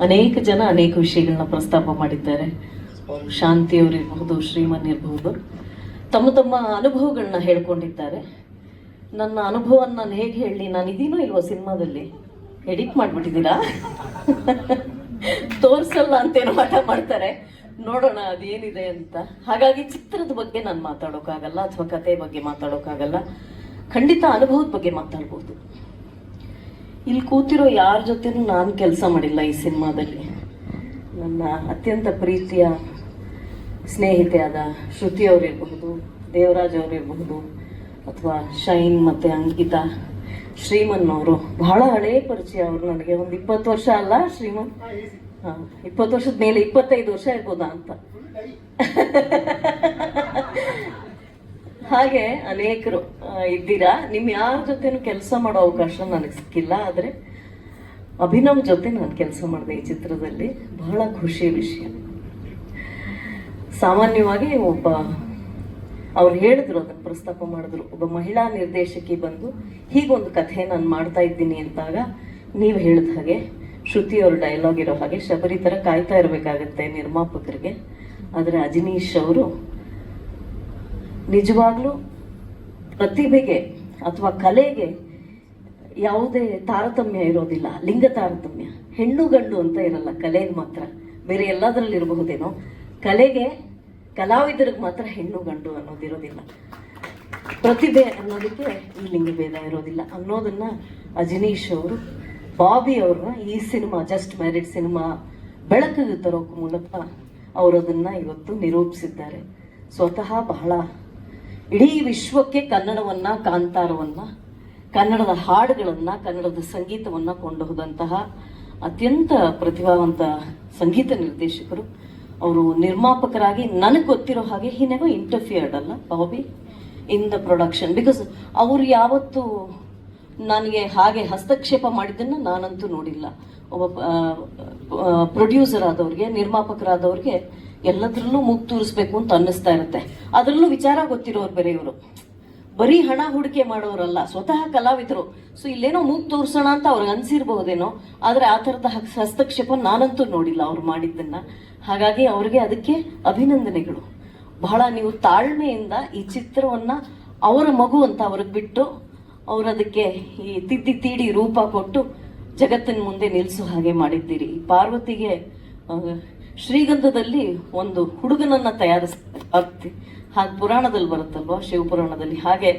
ಅನೇಕ ಜನ ಅನೇಕ ವಿಷಯಗಳನ್ನ ಪ್ರಸ್ತಾಪ ಮಾಡಿದ್ದಾರೆ. ಅವರು ಶಾಂತಿಯವರಿರ್ಬಹುದು ಶ್ರೀಮನ್ ಇರಬಹುದು. ತಮ್ಮ ತಮ್ಮ ಅನುಭವಗಳನ್ನ ಹೇಳ್ಕೊಂಡಿದ್ದಾರೆ. ನನ್ನ ಅನುಭವನ ನಾನು ಹೇಗೆ ಹೇಳಿ ನಾನು ಇದೀನೋ ಇಲ್ವೋ ಸಿನಿಮಾದಲ್ಲಿ? ಎಡಿಟ್ ಮಾಡಿಬಿಟ್ಟಿದ್ದೀರಾ? ತೋರಿಸಲ್ಲ ಅಂತೇನೋ ಮಾಟ ಮಾಡ್ತಾರೆ. ನೋಡೋಣ, ಅದೇನಿದೆ ಅಂತ. ಹಾಗಾಗಿ ಚಿತ್ರದ ಬಗ್ಗೆ ನಾನು ಮಾತಾಡೋಕ್ಕಾಗಲ್ಲ, ಅಥವಾ ಕತೆ ಬಗ್ಗೆ ಮಾತಾಡೋಕ್ಕಾಗಲ್ಲ. ಖಂಡಿತ ಅನುಭವದ ಬಗ್ಗೆ ಮಾತಾಡ್ಬೋದು. ಇಲ್ಲಿ ಕೂತಿರೋ ಯಾರ ಜೊತೆನೂ ನಾನು ಕೆಲಸ ಮಾಡಿಲ್ಲ ಈ ಸಿನಿಮಾದಲ್ಲಿ. ನನ್ನ ಅತ್ಯಂತ ಪ್ರೀತಿಯ ಸ್ನೇಹಿತೆಯಾದ ಶ್ರುತಿ ಅವರಿರಬಹುದು, ದೇವರಾಜ್ ಅವರಿರಬಹುದು, ಅಥವಾ ಶೈನ್ ಮತ್ತು ಅಂಕಿತಾ, ಶ್ರೀಮನ್ ಅವರು. ಬಹಳ ಹಳೇ ಪರಿಚಯ ಅವರು ನನಗೆ. ಒಂದು ಇಪ್ಪತ್ತು ವರ್ಷ ಅಲ್ಲ ಶ್ರೀಮನ್? ಹಾಂ, ಇಪ್ಪತ್ತು ವರ್ಷದ ಮೇಲೆ ಇಪ್ಪತ್ತೈದು ವರ್ಷ ಇರ್ಬೋದಾ ಅಂತ. ಹಾಗೆ ಅನೇಕರು ಇದ್ದೀರಾ? ನಿಮ್ ಯಾರ ಜೊತೆನೂ ಕೆಲಸ ಮಾಡೋ ಅವಕಾಶ ನನಗೆ ಸಿಕ್ಕಿಲ್ಲ, ಆದರೆ ಅಭಿನವ್ ಜೊತೆ ನಾನು ಕೆಲಸ ಮಾಡಿದೆ ಈ ಚಿತ್ರದಲ್ಲಿ. ಬಹಳ ಖುಷಿ ವಿಷಯ. ಸಾಮಾನ್ಯವಾಗಿ ಒಬ್ಬ, ಅವ್ರು ಹೇಳಿದ್ರು, ಅದನ್ನು ಪ್ರಸ್ತಾಪ ಮಾಡಿದ್ರು. ಒಬ್ಬ ಮಹಿಳಾ ನಿರ್ದೇಶಕಿ ಬಂದು, ಹೀಗೊಂದು ಕಥೆ ನಾನು ಮಾಡ್ತಾ ಇದ್ದೀನಿ ಅಂತಾಗ ನೀವು ಹೇಳಿದ ಹಾಗೆ, ಶ್ರುತಿ ಅವ್ರ ಡೈಲಾಗ್ ಇರೋ ಹಾಗೆ ಶಬರಿ ಥರ ಕಾಯ್ತಾ ಇರಬೇಕಾಗತ್ತೆ ನಿರ್ಮಾಪಕರಿಗೆ. ಆದರೆ ಅಜನೀಶ್ ಅವರು ನಿಜವಾಗ್ಲೂ ಪ್ರತಿಭೆಗೆ ಅಥವಾ ಕಲೆಗೆ ಯಾವುದೇ ತಾರತಮ್ಯ ಇರೋದಿಲ್ಲ, ಲಿಂಗ ತಾರತಮ್ಯ. ಹೆಣ್ಣು ಗಂಡು ಅಂತ ಇರಲ್ಲ, ಕಲೆಗೆ ಮಾತ್ರ. ಬೇರೆ ಎಲ್ಲದರಲ್ಲಿ ಇರಬಹುದೇನೋ ಕಲೆಗೆ ಕಲಾವಿದರಿಗೆ ಮಾತ್ರ ಹೆಣ್ಣು ಗಂಡು ಅನ್ನೋದಿರೋದಿಲ್ಲ ಪ್ರತಿಭೆ ಅನ್ನೋದಕ್ಕೆ ಈ ಲಿಂಗಭೇದ ಇರೋದಿಲ್ಲ ಅನ್ನೋದನ್ನ ಅಜನೀಶ್ ಅವರು, ಬಾಬಿ ಅವ್ರನ್ನ ಈ ಸಿನಿಮಾ, ಜಸ್ಟ್ ಮ್ಯಾರಿಡ್ ಸಿನಿಮಾ ಬೆಳಕಿಗೆ ತರೋಕ್ ಮೂಲಕ ಅವರು ಅದನ್ನ ಇವತ್ತು ನಿರೂಪಿಸಿದ್ದಾರೆ. ಸ್ವತಃ ಬಹಳ ಇಡೀ ವಿಶ್ವಕ್ಕೆ ಕನ್ನಡವನ್ನ, ಕಾಂತಾರವನ್ನ, ಕನ್ನಡದ ಹಾಡುಗಳನ್ನ, ಕನ್ನಡದ ಸಂಗೀತವನ್ನ ಕೊಂಡು ಹೋದಂತಹ ಅತ್ಯಂತ ಪ್ರತಿಭಾವಂತ ಸಂಗೀತ ನಿರ್ದೇಶಕರು. ಅವರು ನಿರ್ಮಾಪಕರಾಗಿ ನನಗೆ ಗೊತ್ತಿರೋ ಹಾಗೆ ಹಿ ಇಂಟರ್ಫಿಯರ್ಡ್ ಅಲ್ಲ Bobby in the production because ಅವರು ಯಾವತ್ತು ನನಗೆ ಹಾಗೆ ಹಸ್ತಕ್ಷೇಪ ಮಾಡಿದ್ದನ್ನು ನಾನಂತೂ ನೋಡಿಲ್ಲ. ಒಬ್ಬ ಪ್ರೊಡ್ಯೂಸರ್ ಆದವ್ರಿಗೆ, ನಿರ್ಮಾಪಕರಾದವ್ರಿಗೆ ಎಲ್ಲದರಲ್ಲೂ ಮೂಗ್ ತೂರಿಸ್ಬೇಕು ಅಂತ ಅನ್ನಿಸ್ತಾ ಇರುತ್ತೆ. ಅದರಲ್ಲೂ ವಿಚಾರ ಗೊತ್ತಿರೋರು ಬೇರೆ ಇವರು. ಬರೀ ಹಣ ಹೂಡಿಕೆ ಮಾಡೋರಲ್ಲ, ಸ್ವತಃ ಕಲಾವಿದರು. ಸೊ ಇಲ್ಲೇನೋ ಮೂಗ್ ತೋರಿಸೋಣ ಅಂತ ಅವ್ರಿಗೆ ಅನ್ಸಿರ್ಬಹುದೇನೋ, ಆದರೆ ಆ ಥರದ ಹಸ್ತಕ್ಷೇಪ ನಾನಂತೂ ನೋಡಿಲ್ಲ ಅವ್ರು ಮಾಡಿದ್ದನ್ನ. ಹಾಗಾಗಿ ಅವ್ರಿಗೆ ಅದಕ್ಕೆ ಅಭಿನಂದನೆಗಳು. ಬಹಳ ನೀವು ತಾಳ್ಮೆಯಿಂದ ಈ ಚಿತ್ರವನ್ನ ಅವರ ಮಗು ಅಂತ ಅವ್ರಿಗೆ ಬಿಟ್ಟು, ಅವ್ರು ಅದಕ್ಕೆ ಈ ತಿದ್ದಿ ತೀಡಿ ರೂಪ ಕೊಟ್ಟು ಜಗತ್ತಿನ ಮುಂದೆ ನಿಲ್ಲಿಸೋ ಹಾಗೆ ಮಾಡಿದ್ದೀರಿ. ಪಾರ್ವತಿಗೆ ಶ್ರೀಗಂಧದಲ್ಲಿ ಒಂದು ಹುಡುಗನನ್ನ ಪಾರ್ವತಿ ಹಾಗೆ ಪುರಾಣದಲ್ಲಿ ಬರುತ್ತಲ್ವಾ? ಶಿವಪುರಾಣದಲ್ಲಿ. ಹಾಗೆ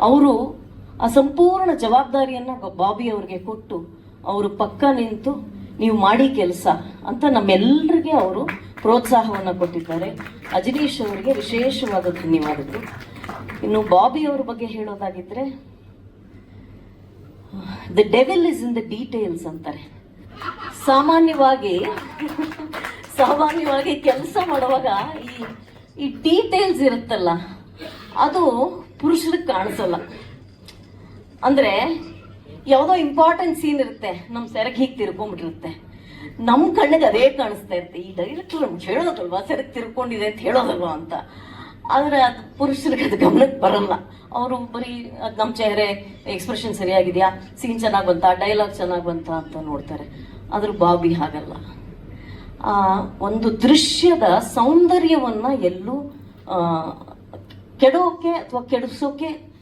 ಅವರು ಆ ಸಂಪೂರ್ಣ ಜವಾಬ್ದಾರಿಯನ್ನ ಬಾಬಿ ಅವ್ರಿಗೆ ಕೊಟ್ಟು ಅವರು ಪಕ್ಕ ನಿಂತು ನೀವು ಮಾಡಿ ಕೆಲಸ ಅಂತ ನಮ್ಮೆಲ್ಲರಿಗೆ ಅವರು ಪ್ರೋತ್ಸಾಹವನ್ನ ಕೊಟ್ಟಿದ್ದಾರೆ. ಅಜನೀಶ್ ಅವರಿಗೆ ವಿಶೇಷವಾದ ಧನ್ಯವಾದಗಳು. ಇನ್ನು ಬಾಬಿ ಅವ್ರ ಬಗ್ಗೆ ಹೇಳೋದಾಗಿದ್ರೆ, the devil is in the details ಅಂತಾರೆ. ಸಾಮಾನ್ಯವಾಗಿ ಸಾಮಾನ್ಯವಾಗಿ ಕೆಲಸ ಮಾಡುವಾಗ ಈ ಈ ಡೀಟೇಲ್ಸ್ ಇರುತ್ತಲ್ಲ, ಅದು ಪುರುಷರಿಗೆ ಕಾಣಿಸಲ್ಲ. ಅಂದ್ರೆ ಯಾವುದೋ ಇಂಪಾರ್ಟೆಂಟ್ ಸೀನ್ ಇರುತ್ತೆ ನಮ್ಮ ಸೆರಗ್ ಹೀಗೆ ತಿರ್ಕೊಂಡ್ಬಿಟ್ಟಿರುತ್ತೆ. ನಮ್ಮ ಕಣ್ಣಿಗೆ ಅದೇ ಕಾಣಿಸ್ತಾ ಇರುತ್ತೆ. ಈ ಡೈರೆಕ್ಟರ್ ನಮ್ಗೆ ಹೇಳೋದಲ್ವಾ, ಸೆರಗ್ ತಿರ್ಕೊಂಡಿದೆ ಅಂತ ಹೇಳೋದಲ್ವಾ ಅಂತ. ಆದರೆ ಅದು ಪುರುಷರಿಗೆ ಅದು ಗಮನಕ್ಕೆ ಬರಲ್ಲ. ಅವರು ಬರೀ, ಅದು ನಮ್ಮ ಚೆಹರೆ ಎಕ್ಸ್ಪ್ರೆಷನ್ ಸರಿಯಾಗಿದೆಯಾ? ಸೀನ್ ಚೆನ್ನಾಗಿ ಬಂತಾ? ಡೈಲಾಗ್ ಚೆನ್ನಾಗಿ ಬಂತಾ ಅಂತ ನೋಡ್ತಾರೆ. ಆದ್ರೆ ಬಾಬಿ ಹಾಗಲ್ಲ. ಆ, ಒಂದು ದೃಶ್ಯದ ಸೌಂದರ್ಯವನ್ನ ಎಲ್ಲೂ ಕೆಡೋಕೆ ಅಥವಾ ಕೆಡಿಸೋಕೆ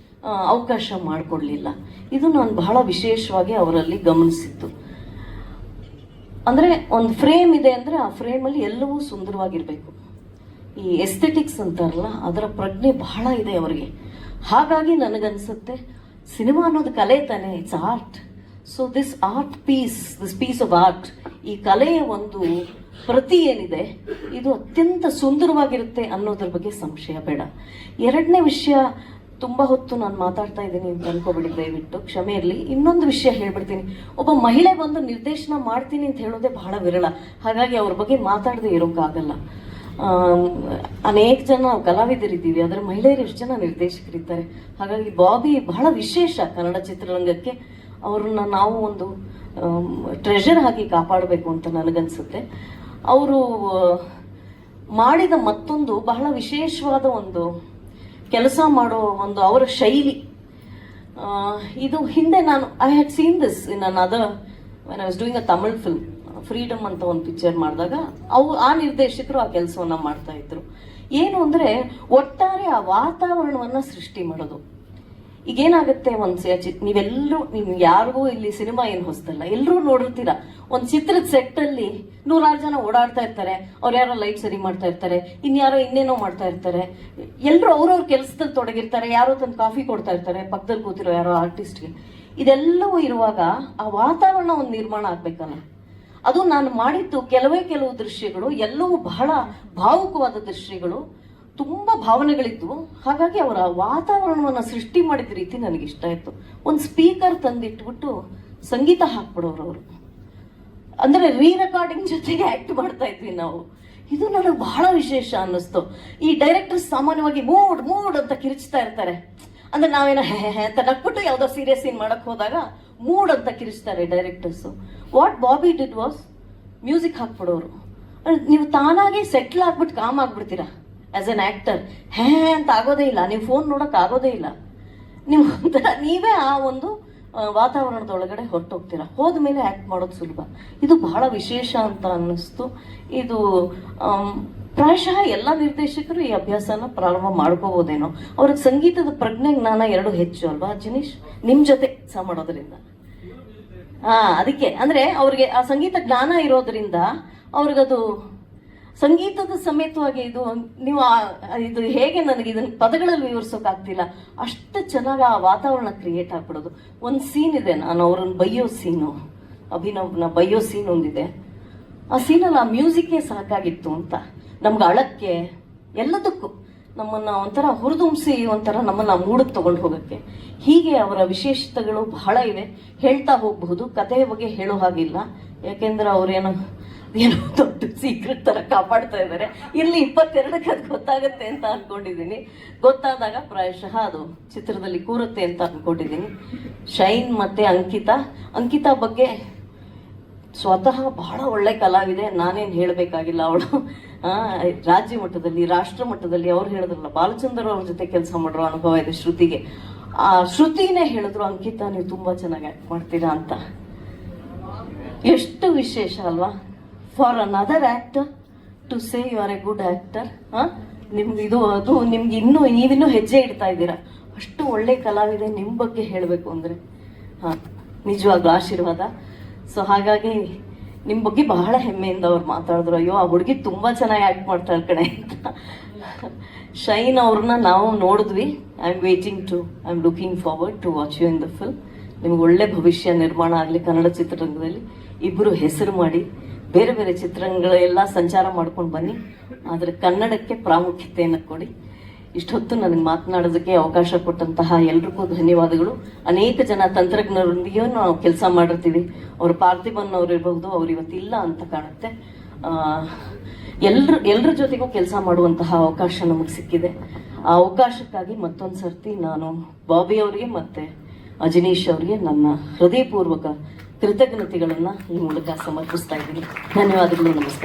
ಅವಕಾಶ ಮಾಡಿಕೊಡ್ಲಿಲ್ಲ. ಇದು ನಾನು ಬಹಳ ವಿಶೇಷವಾಗಿ ಅವರಲ್ಲಿ ಗಮನಿಸಿದ್ದು. ಅಂದ್ರೆ ಒಂದು ಫ್ರೇಮ್ ಇದೆ ಅಂದ್ರೆ ಆ ಫ್ರೇಮಲ್ಲಿ ಎಲ್ಲವೂ ಸುಂದರವಾಗಿರಬೇಕು. ಈ ಎಸ್ಥೆಟಿಕ್ಸ್ ಅಂತಾರಲ್ಲ, ಅದರ ಪ್ರಜ್ಞೆ ಬಹಳ ಇದೆ ಅವರಿಗೆ. ಹಾಗಾಗಿ ನನಗನ್ಸುತ್ತೆ, ಸಿನಿಮಾ ಅನ್ನೋದು ಕಲೆ ತಾನೆ it's art so this art piece this piece of art ಈ ಕಲೆಯ ಒಂದು ಪ್ರತಿ ಏನಿದೆ, ಇದು ಅತ್ಯಂತ ಸುಂದರವಾಗಿರುತ್ತೆ ಅನ್ನೋದ್ರ ಬಗ್ಗೆ ಸಂಶಯ ಬೇಡ. ಎರಡನೇ ವಿಷಯ ತುಂಬಾ ಹೊತ್ತು ನಾನು ಮಾತಾಡ್ತಾ ಇದ್ದೀನಿ ಅಂತ ಅನ್ಕೋಬೇಡಿ ದಯವಿಟ್ಟು. ಕ್ಷಮೆ ಇರಲಿ. ಇನ್ನೊಂದು ವಿಷಯ ಹೇಳ್ಬಿಡ್ತೀನಿ. ಒಬ್ಬ ಮಹಿಳೆ ಬಂದು ನಿರ್ದೇಶನ ಮಾಡ್ತೀನಿ ಅಂತ ಹೇಳೋದೇ ಬಹಳ ವಿರಳ. ಹಾಗಾಗಿ ಅವ್ರ ಬಗ್ಗೆ ಮಾತಾಡದೆ ಇರೋಕ್ಕಾಗಲ್ಲ ಅನೇಕ ಜನ ಕಲಾವಿದರಿದ್ದೀವಿ. ಆದರೆ ಮಹಿಳೆಯರು ಎಷ್ಟು ಜನ ನಿರ್ದೇಶಕರಿದ್ದಾರೆ? ಹಾಗಾಗಿ ಬಾಬಿ ಬಹಳ ವಿಶೇಷ ಕನ್ನಡ ಚಿತ್ರರಂಗಕ್ಕೆ. ಅವ್ರನ್ನ ನಾವು ಒಂದು ಟ್ರೆಷರ್ ಹಾಕಿ ಕಾಪಾಡಬೇಕು ಅಂತ ನನಗನ್ಸುತ್ತೆ. ಅವರು ಮಾಡಿದ ಮತ್ತೊಂದು ಬಹಳ ವಿಶೇಷವಾದ ಒಂದು ಕೆಲಸ ಮಾಡೋ ಒಂದು ಅವರ ಶೈಲಿ. ಇದು ಹಿಂದೆ ನಾನು I had seen this in another I was doing a Tamil film Freedom ಅಂತ ಒಂದು ಪಿಕ್ಚರ್ ಮಾಡಿದಾಗ, ಅವು, ಆ ನಿರ್ದೇಶಕರು ಆ ಕೆಲಸವನ್ನು ಮಾಡ್ತಾ ಇದ್ರು. ಏನು ಅಂದರೆ, ಒಟ್ಟಾರೆ ಆ ವಾತಾವರಣವನ್ನ ಸೃಷ್ಟಿ ಮಾಡೋದು. ಈಗ ಏನಾಗುತ್ತೆ ಒಂದ್ ನೀವೆಲ್ಲರೂ ನಿಮ್ ಯಾರಿಗೂ ಇಲ್ಲಿ ಸಿನಿಮಾ ಏನು ಹೊಸ್ತಲ್ಲ ಎಲ್ಲರೂ ನೋಡಿರ್ತೀರಾ? ಒಂದ್ ಚಿತ್ರದ ಸೆಟ್ ಅಲ್ಲಿ ನೂರಾರು ಜನ ಓಡಾಡ್ತಾ ಇರ್ತಾರೆ, ಅವ್ರು ಯಾರೋ ಲೈಟ್ ಸರಿ ಮಾಡ್ತಾ ಇರ್ತಾರೆ, ಇನ್ಯಾರೋ ಇನ್ನೇನೋ ಮಾಡ್ತಾ ಇರ್ತಾರೆ. ಎಲ್ಲರೂ ಅವ್ರವ್ರ ಕೆಲಸದಲ್ಲಿ ತೊಡಗಿರ್ತಾರೆ, ಯಾರೋ ತಂದು ಕಾಫಿ ಕೊಡ್ತಾ ಇರ್ತಾರೆ ಪಕ್ಕದಲ್ಲಿ ಕೂತಿರೋ ಯಾರೋ ಆರ್ಟಿಸ್ಟ್ಗೆ ಇದೆಲ್ಲವೂ ಇರುವಾಗ ಆ ವಾತಾವರಣ ಒಂದು ನಿರ್ಮಾಣ ಆಗ್ಬೇಕಲ್ಲ. ಅದು ನಾನು ಮಾಡಿದ್ದು ಕೆಲವೇ ಕೆಲವು ದೃಶ್ಯಗಳು, ಎಲ್ಲವೂ ಬಹಳ ಭಾವುಕವಾದ ದೃಶ್ಯಗಳು. ತುಂಬಾ ಭಾವನೆಗಳಿತ್ತು. ಹಾಗಾಗಿ ಅವರ ವಾತಾವರಣವನ್ನ ಸೃಷ್ಟಿ ಮಾಡಿದ ರೀತಿ ನನಗೆ ಇಷ್ಟ ಆಯ್ತು. ಒಂದು ಸ್ಪೀಕರ್ ತಂದಿಟ್ಬಿಟ್ಟು ಸಂಗೀತ ಹಾಕ್ಬಿಡೋರು ಅವರು. ಅಂದ್ರೆ ರೀ ರೆಕಾರ್ಡಿಂಗ್ ಜೊತೆಗೆ ಆಕ್ಟ್ ಮಾಡ್ತಾ ಇದ್ವಿ ನಾವು. ಇದು ನನಗೆ ಬಹಳ ವಿಶೇಷ ಅನ್ನಿಸ್ತು. ಈ ಡೈರೆಕ್ಟರ್ಸ್ ಸಾಮಾನ್ಯವಾಗಿ ಮೂಡ್ ಮೂಡ್ ಅಂತ ಕಿರಿಚ್ತಾ ಇರ್ತಾರೆ. ಅಂದ್ರೆ ನಾವೇನೋ ಹೆ ಹೆ ಅಂತ ನಕ್ಬಿಟ್ಟು ಯಾವ್ದೋ ಸೀರಿಯಸ್ ಸೀನ್ ಮಾಡಕ್ ಹೋದಾಗ ಮೂಡ್ ಅಂತ ಕಿರಿಚ್ತಾರೆ directors what Bobby did was music ಹಾಕ್ಬಿಡೋರು. ನೀವು ತಾನಾಗೆ ಸೆಟ್ಲ್ ಆಗ್ಬಿಟ್ಟು ಕಾಮ್ ಆಗ್ಬಿಡ್ತೀರಾ? ಆಸ್ ಎನ್ ಆ್ಯಕ್ಟರ್ ಹೇ ಅಂತ ಆಗೋದೇ ಇಲ್ಲ. ನೀವು ಫೋನ್ ನೋಡೋಕೆ ಆಗೋದೇ ಇಲ್ಲ. ನೀವು ನೀವೇ ಆ ಒಂದು ವಾತಾವರಣದೊಳಗಡೆ ಹೊರಟೋಗ್ತೀರ? ಹೋದ ಮೇಲೆ ಆಕ್ಟ್ ಮಾಡೋದು ಸುಲಭ. ಇದು ಬಹಳ ವಿಶೇಷ ಅಂತ ಅನ್ನಿಸ್ತು. ಇದು ಪ್ರಾಯಶಃ ಎಲ್ಲ ನಿರ್ದೇಶಕರು ಈ ಅಭ್ಯಾಸನ ಪ್ರಾರಂಭ ಮಾಡ್ಕೋಬೋದೇನೋ. ಅವ್ರಿಗೆ ಸಂಗೀತದ ಪ್ರಜ್ಞೆ, ಜ್ಞಾನ ಎರಡು ಹೆಚ್ಚು ಅಲ್ವಾ, ಜಿನೀಶ್? ನಿಮ್ಮ ಜೊತೆ ಕೆಲಸ ಮಾಡೋದ್ರಿಂದ. ಹಾ ಅದಕ್ಕೆ. ಅಂದ್ರೆ ಅವ್ರಿಗೆ ಆ ಸಂಗೀತ ಜ್ಞಾನ ಇರೋದ್ರಿಂದ ಅವ್ರಿಗದು ಸಂಗೀತದ ಸಮೇತವಾಗಿ ಇದು, ನೀವು ಇದು ಹೇಗೆ ನನಗೆ ಇದನ್ನ ಪದಗಳಲ್ಲಿ ವಿವರಿಸೋಕ್ಕಾಗ್ತಿಲ್ಲ ಅಷ್ಟು ಚೆನ್ನಾಗಿ ಆ ವಾತಾವರಣ ಕ್ರಿಯೇಟ್ ಆಗ್ಬಿಡೋದು. ಒಂದು ಸೀನ್ ಇದೆ, ನಾನು ಅವ್ರನ್ನ ಬೈಯೋ ಸೀನು ಅಭಿನವ್ನ ಬೈಯೋ ಸೀನ್ ಒಂದಿದೆ. ಆ ಸೀನಲ್ಲಿ ಆ ಮ್ಯೂಸಿಕ್ಕೇ ಸಾಕಾಗಿತ್ತು ಅಂತ. ನಮ್ಗೆ ಅಳಕ್ಕೆ, ಎಲ್ಲದಕ್ಕೂ ನಮ್ಮನ್ನ ಒಂಥರ ಹುರಿದುಂಬಿಸಿ, ಒಂಥರ ನಮ್ಮನ್ನ ಮೂಡಕ್ಕೆ ತಗೊಂಡು ಹೋಗಕ್ಕೆ. ಹೀಗೆ ಅವರ ವಿಶೇಷತೆಗಳು ಬಹಳ ಇವೆ. ಹೇಳ್ತಾ ಹೋಗಬಹುದು, ಕಥೆಯ ಬಗ್ಗೆ ಹೇಳೋ ಹಾಗಿಲ್ಲ. ಯಾಕೆಂದ್ರೆ ಅವ್ರೇನು ಏನೋ ದೊಡ್ಡ ಸೀಕ್ರೆಟ್ ಥರ ಕಾಪಾಡ್ತಾ ಇದ್ದಾರೆ. ಇಲ್ಲಿ ಇಪ್ಪತ್ತೆರಡಕ್ಕೆ ಅದು ಗೊತ್ತಾಗುತ್ತೆ ಅಂತ ಅಂದ್ಕೊಂಡಿದ್ದೀನಿ ಗೊತ್ತಾದಾಗ ಪ್ರಾಯಶಃ ಅದು ಚಿತ್ರದಲ್ಲಿ ಕೂರುತ್ತೆ ಅಂತ ಅಂದ್ಕೊಂಡಿದ್ದೀನಿ ಶೈನ್ ಮತ್ತೆ ಅಂಕಿತಾ. ಅಂಕಿತಾ ಬಗ್ಗೆ ಸ್ವತಃ ಬಹಳ ಒಳ್ಳೆ ಕಲಾವಿದೆ. ನಾನೇನು ಹೇಳಬೇಕಾಗಿಲ್ಲ ಅವಳು. ರಾಜ್ಯ ಮಟ್ಟದಲ್ಲಿ, ರಾಷ್ಟ್ರ ಮಟ್ಟದಲ್ಲಿ ಅವ್ರು ಹೇಳಿದ್ರಲ್ಲ, ಬಾಲಚಂದ್ರ ಅವ್ರ ಜೊತೆ ಕೆಲಸ ಮಾಡಿರೋ ಅನುಭವ ಇದೆ ಶ್ರುತಿಗೆ. ಆ ಶ್ರುತಿನೇ ಹೇಳಿದ್ರು ಅಂಕಿತಾ ನೀವು ತುಂಬಾ ಚೆನ್ನಾಗಿ ಆಕ್ಟ್ ಮಾಡ್ತೀರಾ ಅಂತ. ಎಷ್ಟು ವಿಶೇಷ ಅಲ್ವಾ? For another actor to say you are a good actor ನಿಮ್ಗೆ ಇದು, ಅದು ನಿಮ್ಗೆ ಇನ್ನೂ, ನೀವಿನ್ನೂ ಹೆಜ್ಜೆ ಇಡ್ತಾ ಇದ್ದೀರಾ? ಅಷ್ಟು ಒಳ್ಳೆ ಕಲಾವಿದೆ ನಿಮ್ಮ ಬಗ್ಗೆ ಹೇಳಬೇಕು ಅಂದರೆ. ಹಾಂ, ನಿಜವಾಗ್ಲೂ ಆಶೀರ್ವಾದ. ಸೊ ಹಾಗಾಗಿ ನಿಮ್ಮ ಬಗ್ಗೆ ಬಹಳ ಹೆಮ್ಮೆಯಿಂದ ಅವ್ರು ಮಾತಾಡಿದ್ರು. ಅಯ್ಯೋ, ಆ ಹುಡುಗಿ ತುಂಬ ಚೆನ್ನಾಗಿ ಆ್ಯಕ್ಟ್ ಮಾಡ್ತಾಳೆ ಕಣೆ ಅಂತ. ಶೈನ್ ಅವ್ರನ್ನ ನಾವು ನೋಡಿದ್ವಿ. I am waiting to I am looking forward to watch you in the film ನಿಮ್ಗೆ ಒಳ್ಳೆ ಭವಿಷ್ಯ ನಿರ್ಮಾಣ ಆಗಲಿ ಕನ್ನಡ ಚಿತ್ರರಂಗದಲ್ಲಿ. ಇಬ್ಬರು ಹೆಸರು ಮಾಡಿ ಬೇರೆ ಬೇರೆ ಚಿತ್ರಗಳೆಲ್ಲ ಸಂಚಾರ ಮಾಡ್ಕೊಂಡು ಬನ್ನಿ. ಆದರೆ ಕನ್ನಡಕ್ಕೆ ಪ್ರಾಮುಖ್ಯತೆಯನ್ನು ಕೊಡಿ. ಇಷ್ಟೊತ್ತು ನನಗೆ ಮಾತನಾಡೋದಕ್ಕೆ ಅವಕಾಶ ಕೊಟ್ಟಂತಹ ಎಲ್ರಿಗೂ ಧನ್ಯವಾದಗಳು. ಅನೇಕ ಜನ ತಂತ್ರಜ್ಞರೊಂದಿಗೆ ನಾವು ಕೆಲಸ ಮಾಡಿರ್ತೀವಿ. ಅವರು ಪಾರ್ಥಿಬನ್ ಅವರು ಇರಬಹುದು, ಅವ್ರು ಇವತ್ತಿಲ್ಲ ಅಂತ ಕಾಣುತ್ತೆ. ಎಲ್ರ ಎಲ್ರ ಜೊತೆಗೂ ಕೆಲಸ ಮಾಡುವಂತಹ ಅವಕಾಶ ನಮಗೆ ಸಿಕ್ಕಿದೆ. ಆ ಅವಕಾಶಕ್ಕಾಗಿ ಮತ್ತೊಂದು ಸರ್ತಿ ನಾನು ಬಾಬಿ ಅವರಿಗೆ ಮತ್ತೆ ಅಜನೀಶ್ ಅವರಿಗೆ ನನ್ನ ಹೃದಯಪೂರ್ವಕ ಕೃತಜ್ಞತೆಗಳನ್ನ ಈ ಮೂಲಕ ಸಮರ್ಪಿಸ್ತಾ ಇದ್ದೀನಿ. ಧನ್ಯವಾದಗಳು ನಮಸ್ಕಾರ.